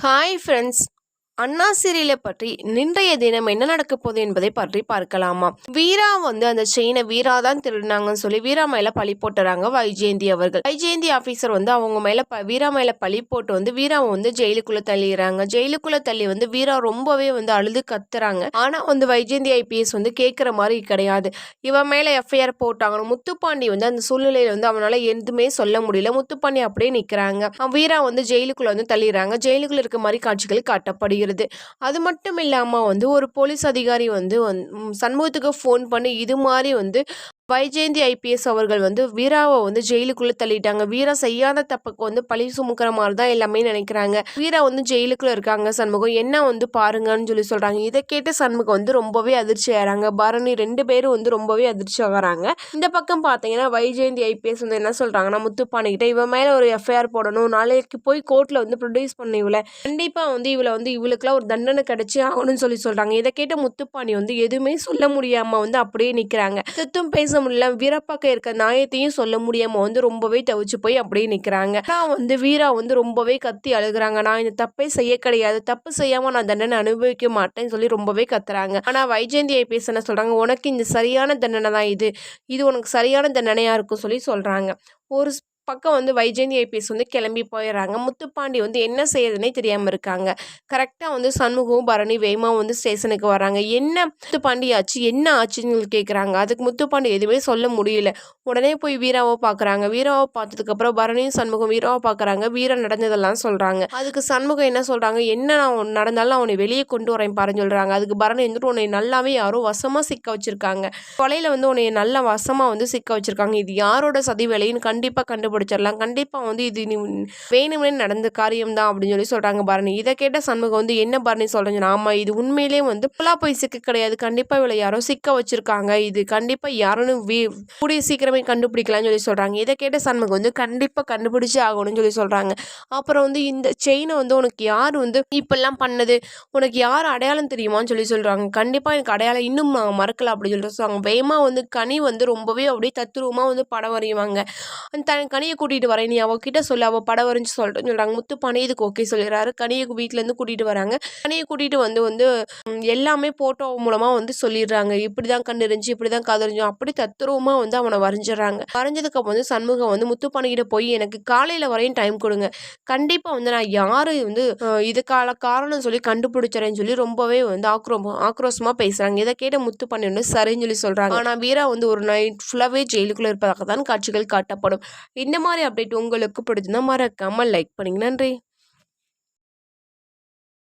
Hi friends அண்ணா சீரியலை பற்றி இன்றைய தினம் என்ன நடக்க போகுது என்பதை பற்றி பார்க்கலாமா? வீரா வந்து அந்த செயினை வீரா தான் திருடினாங்கன்னு சொல்லி வீரா மேல பழி போட்டுறாங்க வைஜெயந்தி அவர்கள். வைஜெயந்தி ஆஃபீஸர் வந்து அவங்க மேல ப வீரா மேல பழி போட்டு வந்து வீராவை வந்து ஜெயிலுக்குள்ள தள்ளிடுறாங்க. ஜெயிலுக்குள்ள தள்ளி வந்து வீரா ரொம்பவே வந்து அழுது கத்துறாங்க. ஆனா வந்து வைஜெயந்தி ஐபிஎஸ் வந்து கேட்குற மாதிரி கிடையாது. இவன் மேல எஃப்ஐஆர் போட்டாங்க. முத்துப்பாண்டி வந்து அந்த சூழ்நிலையில வந்து அவனால எதுவுமே சொல்ல முடியல. முத்துப்பாண்டி அப்படியே நிக்கிறாங்க. வீரா வந்து ஜெயிலுக்குள்ள வந்து தள்ளிடுறாங்க. ஜெயிலுக்குள்ள இருக்க மாதிரி காட்சிகள் காட்டப்படுகிறது. வருது அது மட்டும் இல்லாமல் வந்து ஒரு போலீஸ் அதிகாரி வந்து வந் சண்முகத்துக்கு ஃபோன் பண்ணி இது மாதிரி வந்து வைஜெயந்தி ஐபிஎஸ் அவர்கள் வந்து வீராவை வந்து ஜெயிலுக்குள்ளே தள்ளிட்டாங்க. வீரா செய்யாத தப்புக்கு வந்து பழி சுமக்கிற மாதிரி தான் எல்லாமே நினைக்கிறாங்க. வீரா வந்து ஜெயிலுக்குள்ளே இருக்காங்க சண்முகம். என்ன வந்து பாருங்கன்னு சொல்லி சொல்கிறாங்க இதை கேட்டு சண்முகம் வந்து ரொம்பவே அதிர்ச்சி ஆகிறாங்க பரணி ரெண்டு பேரும் வந்து ரொம்பவே அதிர்ச்சி ஆகிறாங்க. இந்த பக்கம் பார்த்தீங்கன்னா வைஜெயந்தி ஐபிஎஸ் வந்து என்ன சொல்கிறாங்கன்னா முத்துப்பானிக்கிட்ட இவன் மேலே ஒரு எஃப்ஐஆர் போடணும். நாளைக்கு போய் கோர்ட்டில் வந்து ப்ரொடியூஸ் பண்ண இவளை. கண்டிப்பாக வந்து இவளை வந்து இவளுக்குலாம் ஒரு தண்டனை கிடைச்சி ஆகணும்னு சொல்லி சொல்கிறாங்க இதை கேட்ட முத்துப்பாணி வந்து எதுவுமே சொல்ல முடியாமல் வந்து அப்படியே நிற்கிறாங்க சுத்தம் பேச முடியல. வீரப்பாக்க இருக்க நாயத்தையும் சொல்ல முடியாம வந்து ரொம்பவே தவிச்சு போய் அப்படியே நிக்கிறாங்க. நான் வந்து வீரா வந்து ரொம்பவே கத்தி அழுகுறாங்க. நான் இந்த தப்பே செய்ய கிடையாது. தப்பு செய்யாம நான் தண்டனை அனுபவிக்க மாட்டேன்னு சொல்லி ரொம்பவே கத்துறாங்க. ஆனா வைஜெயந்தியை ஐபிஎஸ் சொல்கிறாங்க சொல்றாங்க? உனக்கு இந்த சரியான தண்டனை தான் இது. இது உனக்கு சரியான தண்டனையா இருக்கும் சொல்லி சொல்றாங்க. ஒரு பக்கம் வந்து வைஜெயந்தி ஐபிஎஸ் வந்து கிளம்பி போயிடுறாங்க முத்துப்பாண்டி வந்து என்ன செய்யறதுனே தெரியாமல் இருக்காங்க. கரெக்டாக வந்து சண்முகம் பரணி வேகமாக வந்து ஸ்டேஷனுக்கு வராங்க. என்ன முத்துப்பாண்டி ஆச்சு? என்ன ஆச்சுன்னு கேட்குறாங்க அதுக்கு முத்துப்பாண்டி எதுவுமே சொல்ல முடியல. உடனே போய் வீராவை பார்க்குறாங்க வீராவை பார்த்ததுக்கப்புறம் பரணியும் சண்முகம் வீராவை பார்க்குறாங்க வீரம் நடந்ததெல்லாம் சொல்கிறாங்க அதுக்கு சண்முகம் என்ன சொல்கிறாங்க என்ன நான் நடந்தாலும் அவனை வெளியே கொண்டு வரேன் பாருன்னு சொல்கிறாங்க அதுக்கு பரணி வந்துட்டு உன்னை நல்லாவே யாரோ வசமாக சிக்க வச்சுருக்காங்க. கொலையில் வந்து உன்னை நல்லா வசமாக வந்து சிக்க வச்சுருக்காங்க. இது யாரோட சதி வேலைன்னு கண்டிப்பாக கண்டுபிடி கண்டுபிடிச்சிடலாம். கண்டிப்பாக வந்து இது நீ வேணுமே நடந்த காரியம் தான் அப்படின்னு சொல்லி சொல்கிறாங்க பரணி. இதை கேட்ட சண்முகம் வந்து என்ன பரணி சொல்கிறேன் ஆமாம் இது உண்மையிலேயே வந்து ஃபுல்லாக போய் சிக்க கிடையாது. கண்டிப்பாக இவளை யாரோ சிக்க வச்சுருக்காங்க. இது கண்டிப்பாக யாருன்னு வீ கூடிய சீக்கிரமே கண்டுபிடிக்கலாம்னு சொல்லி சொல்கிறாங்க இதை கேட்ட சண்முகம் வந்து கண்டிப்பாக கண்டுபிடிச்சி ஆகணும்னு சொல்லி சொல்கிறாங்க அப்புறம் வந்து இந்த செயினை வந்து உனக்கு யார் வந்து இப்பெல்லாம் பண்ணது? உனக்கு யார் அடையாளம் தெரியுமான்னு சொல்லி சொல்கிறாங்க கண்டிப்பாக எனக்கு அடையாளம் இன்னும் மறக்கல அப்படின்னு சொல்லிட்டு சொல்லுவாங்க வேகமாக வந்து கனி வந்து ரொம்பவே அப்படியே தத்துருவமாக வந்து படம் வரைவாங்க அந்த கனியை கூட்டிகிட்டு வரேன். நீ அவகிட்ட சொல்லு அவள் படம் வரைஞ்சி சொல்லிட்டு சொல்கிறாங்க முத்து இதுக்கு ஓகே சொல்லிடுறாரு. கனியை வீட்டிலேருந்து கூட்டிகிட்டு வராங்க. கனியை கூட்டிகிட்டு வந்து வந்து எல்லாமே ஃபோட்டோ மூலமாக வந்து சொல்லிடுறாங்க. இப்படி தான் கண்டு இருந்துச்சு இப்படி தான் காதறிஞ்சோம் அப்படி தத்துருவமாக வந்து அவனை வரைஞ்சிடுறாங்க. வரைஞ்சதுக்கு வந்து சண்முகம் வந்து முத்துப்பானைக்கிட்ட போய் எனக்கு காலையில் வரையும் டைம் கொடுங்க. கண்டிப்பாக வந்து நான் யார் வந்து இதுக்கான காரணம் சொல்லி கண்டுபிடிச்சறேன்னு சொல்லி ரொம்பவே வந்து ஆக்ரோ ஆக்ரோஷமாக பேசுகிறாங்க இதை கேட்ட முத்து வந்து சரின்னு சொல்லி சொல்கிறாங்க ஆனால் வீரா வந்து ஒரு நைட் ஃபுல்லாகவே ஜெயிலுக்குள்ளே இருப்பதாக தான் காட்சிகள் காட்டப்படும். இந்த மாதிரி அப்டேட் உங்களுக்கு பிடிச்சிருந்தா மறக்காமல் லைக் பண்ணிங்க. நன்றி.